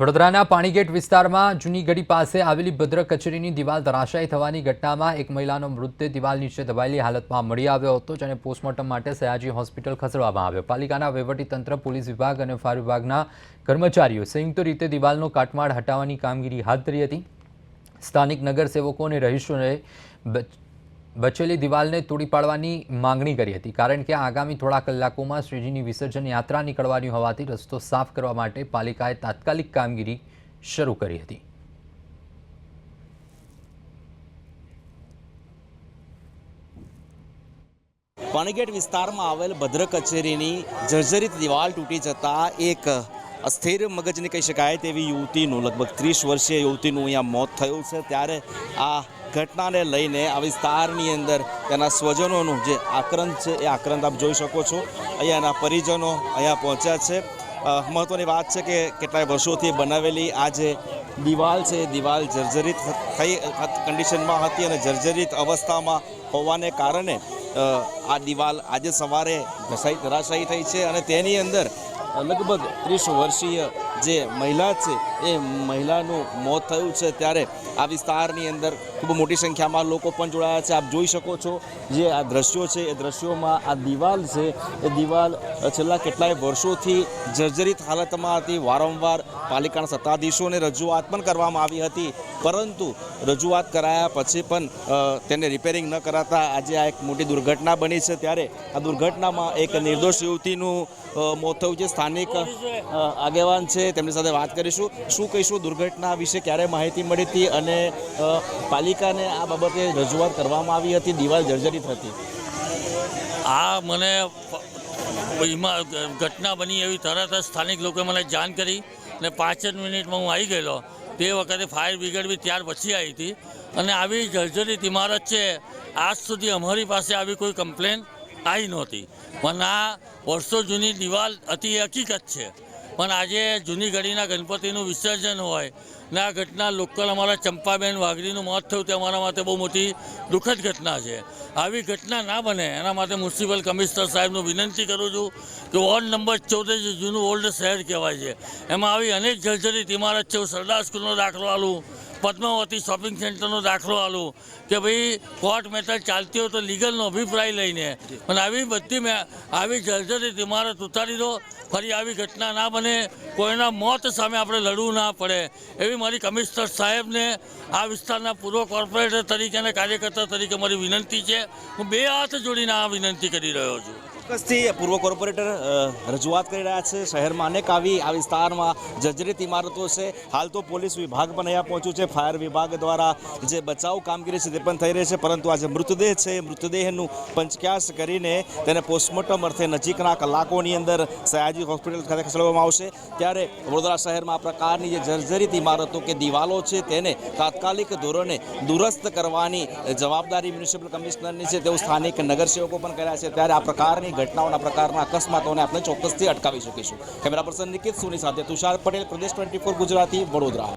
વડોદરાના પાણીગેટ વિસ્તારમાં જૂની ગઢી પાસે આવેલી ભદ્ર કચેરીની દિવાલ ધરાશાયી થવાની ઘટનામાં એક મહિલાનો મૃતદેહ દિવાલ નીચે દબાયેલી હાલતમાં મળી આવ્યો હતો, જેને પોસ્ટમોર્ટમ માટે સયાજી હોસ્પિટલ ખસેડવામાં આવ્યો. પાલિકાના વહીવટીતંત્ર, પોલીસ વિભાગ અને ફાયર વિભાગના કર્મચારીઓ સંયુક્ત રીતે દિવાલનો કાટમાળ હટાવવાની કામગીરી હાથ ધરી હતી. સ્થાનિક નગરસેવકો અને રહીશોએ બચેલી દિવાલને તોડી પાડવાની માંગણી કરી હતી. કારણ કે આગામી થોડા કલાકોમાં શ્રીજીની વિસર્જન યાત્રા નીકળવાની હોવાથી રસ્તો સાફ કરવા માટે પાલિકાએ તાત્કાલિક કામગીરી શરૂ કરી હતી. પાણીગેટ વિસ્તારમાં આવેલ ભદ્ર કચેરીની જર્જરિત દિવાલ તૂટી જતા એક અસ્થિર મગજની કહી શકાય તેવી યુવતીનું લગભગ ત્રીસ વર્ષીય યુવતીનું અહીંયા મોત થયું છે. ત્યારે આ ઘટનાને લઈને આ વિસ્તારની અંદર તેના સ્વજનોનું જે આક્રંદ છે, એ આક્રંદ આપ જોઈ શકો છો. અહીંયા એના પરિજનો અહીંયા પહોંચ્યા છે. મહત્ત્વની વાત છે કે કેટલાય વર્ષોથી બનાવેલી આ જે દિવાલ છે દિવાલ જર્જરિત થઈ કન્ડિશનમાં હતી અને જર્જરિત અવસ્થામાં હોવાને કારણે આ દિવાલ આજે સવારે ધસાઈ ધરાશાયી થઈ છે અને તેની અંદર લગભગ ત્રીસ વર્ષીય જે મહિલા છે, એ મહિલાનું મોત થયું છે ત્યારે આ વિસ્તારની અંદર ખૂબ મોટી સંખ્યામાં લોકો પણ જોડાયા છે. આપ જોઈ શકો છો જે આ દ્રશ્યો છે, એ દ્રશ્યોમાં આ દિવાલ છે, એ દિવાલ છેલ્લા કેટલાય વર્ષોથી જર્જરિત હાલતમાં હતી. વારંવાર પાલિકાના સત્તાધીશોને રજૂઆત પણ કરવામાં આવી હતી, પરંતુ રજૂઆત કરાયા પછી પણ તેને રિપેરિંગ ન કરાતા આજે આ એક મોટી દુર્ઘટના બની છે. ત્યારે આ દુર્ઘટનામાં એક નિર્દોષ યુવતીનું મોત થયું. છે સ્થાનિક આગેવાન છે તેમની સાથે વાત કરીશું. શું કહીશું, દુર્ઘટના વિશે ક્યારે માહિતી મળી હતી અને પાલિકાને આ બાબતે રજૂઆત કરવામાં આવી હતી, દિવાલ જર્જરિત હતી? આ મને ઘટના બની એવી તરત જ સ્થાનિક લોકોએ મને જાણ કરી અને પાંચ જ મિનિટમાં હું આવી ગયેલો. તે વખતે ફાયર બ્રિગેડ બી ત્યાર પછી આવી હતી. અને આવી જર્જરિત ઇમારત છે, આજ સુધી અમારી પાસે આવી કોઈ કમ્પ્લેન આવી નહોતી. પણ આ વર્ષો જૂની દિવાલ અતિ હકીકત છે. પણ આજે જૂની ઘડીના ગણપતિનું વિસર્જન હોય ને આ ઘટના લોકલ અમારા ચંપાબેન વાઘરીનું મોત થયું તે અમારા માટે બહુ મોટી દુઃખદ ઘટના છે. આવી ઘટના ના બને એના માટે મ્યુનિસિપલ કમિશનર સાહેબનું વિનંતી કરું છું કે વોર્ડ નંબર ચૌદ જૂનું ઓલ્ડ શહેર કહેવાય છે, એમાં આવી અનેક જર્જરિત ઇમારત છે હું સરદાર સ્કૂલનો દાખલો આલું પદ્માવતી શોપિંગ સેન્ટરનો દાખલો આલું કે ભાઈ કોર્ટ મેટર ચાલતી હોય તો લીગલનો અભિપ્રાય લઈને અને આવી બધી મેં આવી જર્જરિત ઇમારત ઉતારી દો, ફરી આવી ઘટના ના બને, કોઈના મોત સામે આપણે લડવું ના પડે. એવી મારી કમિશનર સાહેબને આ વિસ્તારના પૂર્વ કોર્પોરેટર તરીકે અને કાર્યકર્તા તરીકે મારી વિનંતી છે. હું બે હાથ જોડીને આ વિનંતી કરી રહ્યો છું. ચોક્કસથી પૂર્વ કોર્પોરેટર રજૂઆત કરી રહ્યા છે. શહેરમાં અનેક આવી, આ વિસ્તારમાં જર્જરિત ઇમારતો છે. હાલ તો પોલીસ વિભાગ પણ અહીંયા પહોંચ્યું છે. ફાયર વિભાગ દ્વારા જે બચાવ કામગીરી છે તે પણ થઈ રહી છે. પરંતુ આજે મૃતદેહ છે. મૃતદેહનું પંચક્યાસ કરીને તેને પોસ્ટમોર્ટમ અર્થે નજીકના કલાકોની અંદર સયાજી હોસ્પિટલ ખાતે ખસેડવામાં આવશે. ત્યારે વડોદરા શહેરમાં આ પ્રકારની જે જર્જરિત ઇમારતો કે દિવાલો છે તેને તાત્કાલિક ધોરણે દુરસ્ત કરવાની જવાબદારી મ્યુનિસિપલ કમિશનરની છે. તેવું સ્થાનિક નગરસેવકો પણ કર્યા છે. ત્યારે આ પ્રકારની ઘટનાઓના પ્રકારના અકસ્માતોને આપણે ચોક્કસથી અટકાવી શકીશું. કેમેરા પર્સન નિકિત સોની સાથે તુષાર પટેલ, પ્રદેશ ટ્વેન્ટી ગુજરાતી, વડોદરા.